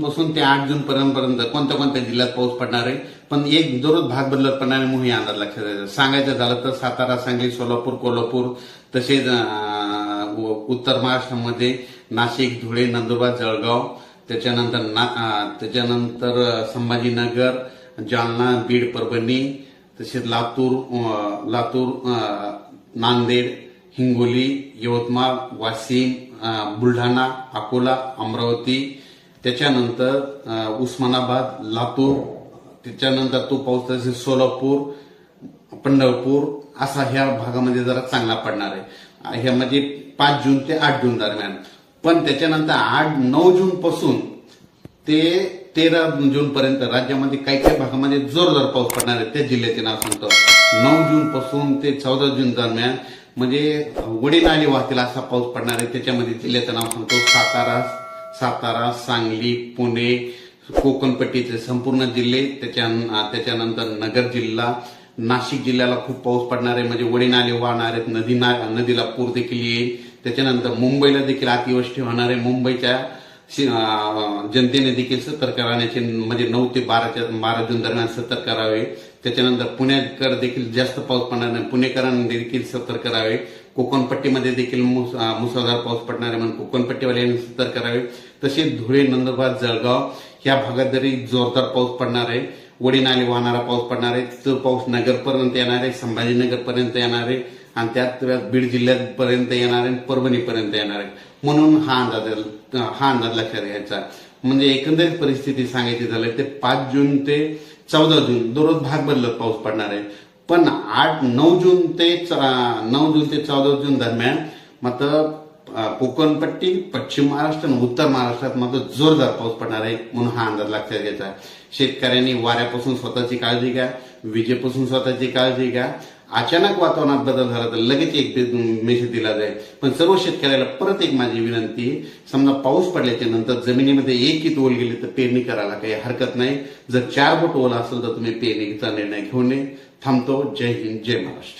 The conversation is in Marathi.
पासून ते आठ जून पर्यंत कोणत्या कोणत्या जिल्ह्यात पाऊस पडणार आहे? पण एक दररोज भाग बदलत पडणार आहे म्हणून हे अंदाज लक्षात सांगायचं झालं तर सातारा सांगली सोलापूर कोल्हापूर तसेच उत्तर महाराष्ट्रामध्ये नाशिक धुळे नंदुरबार जळगाव त्याच्यानंतर ना त्याच्यानंतर संभाजीनगर जालना बीड परभणी तसेच लातूर लातूर नांदेड हिंगोली यवतमाळ वाशिम बुलढाणा अकोला अमरावती त्याच्यानंतर उस्मानाबाद लातूर त्याच्यानंतर तो पाऊस तसेच सोलापूर पंढरपूर असा ह्या भागामध्ये जरा चांगला पडणार आहे. ह्या म्हणजे पाच जून ते आठ जून दरम्यान. पण त्याच्यानंतर आठ नऊ जून पासून ते तेरा जून पर्यंत राज्यामध्ये काही काही भागामध्ये जोरदार पाऊस पडणार आहे. त्या जिल्ह्याचे नाव सांगतो. नऊ जून पासून ते चौदा जून दरम्यान म्हणजे वडील आणि वाहतील असा पाऊस पडणार आहे. त्याच्यामध्ये जिल्ह्याचं नाव सांगतो. सातारा सातारा सांगली पुणे कोकणपट्टीचे संपूर्ण जिल्हे त्याच्या त्याच्यानंतर नगर जिल्हा नाशिक जिल्ह्याला खूप पाऊस पडणार आहे म्हणजे वडी नाले वाहणार आहेत नदी ना नदीला पूर देखील येईल. त्याच्यानंतर मुंबईला देखील अतिवृष्टी होणार आहे. मुंबईच्या जनतेने देखील सतर्क राहण्याचे म्हणजे नऊ ते बाराच्या बारा जून दरम्यान सतर्क राहावे. त्याच्यानंतर पुणेकर देखील जास्त पाऊस पडणार नाही. पुणेकरांनी देखील सतर्क करावे कोकणपट्टीमध्ये देखील मुस- मुसळधार पाऊस पडणार आहे म्हणून कोकणपट्टीवाल्यांनी सतर्क करावे तसेच धुळे नंदुरबार जळगाव या भागात जरी जोरदार पाऊस पडणार आहे वडी नाले वाहणारा पाऊस पडणार आहे तो पाऊस नगरपर्यंत येणार आहे संभाजीनगरपर्यंत येणार आहे आणि त्यात बीड जिल्ह्यापर्यंत येणार आहे परभणीपर्यंत येणार आहे. म्हणून हा अंदाज हा अंदाज लक्षात घ्यायचा. म्हणजे एकंदरीत परिस्थिती सांगायची झालं ते पाच जून ते चौदा जून दररोज भाग बदलत पाऊस पडणार आहे. पण आठ नऊ जून ते नऊ जून ते चौदा जून दरम्यान मात्र कोकणपट्टी पश्चिम महाराष्ट्र आणि उत्तर महाराष्ट्रात मात्र जोरदार पाऊस पडणार आहे म्हणून हा अंदाज लक्षात घ्यायचा. शेतकऱ्यांनी वाऱ्यापासून स्वतःची काळजी घ्या विजेपासून स्वतःची काळजी घ्या. अचानक वातावरणात बदल झाला तर लगेच एक मेसेज दिला जाईल. पण सर्व शेतकऱ्याला परत एक माझी विनंती समजा पाऊस पडल्याच्या नंतर जमिनीमध्ये एक कित ओल गेली तर पेरणी करायला काही हरकत नाही. जर चार बोट ओला असेल तर तुम्ही पेरणीचा निर्णय घेऊन थांबतो. जय हिंद जय महाराष्ट्र.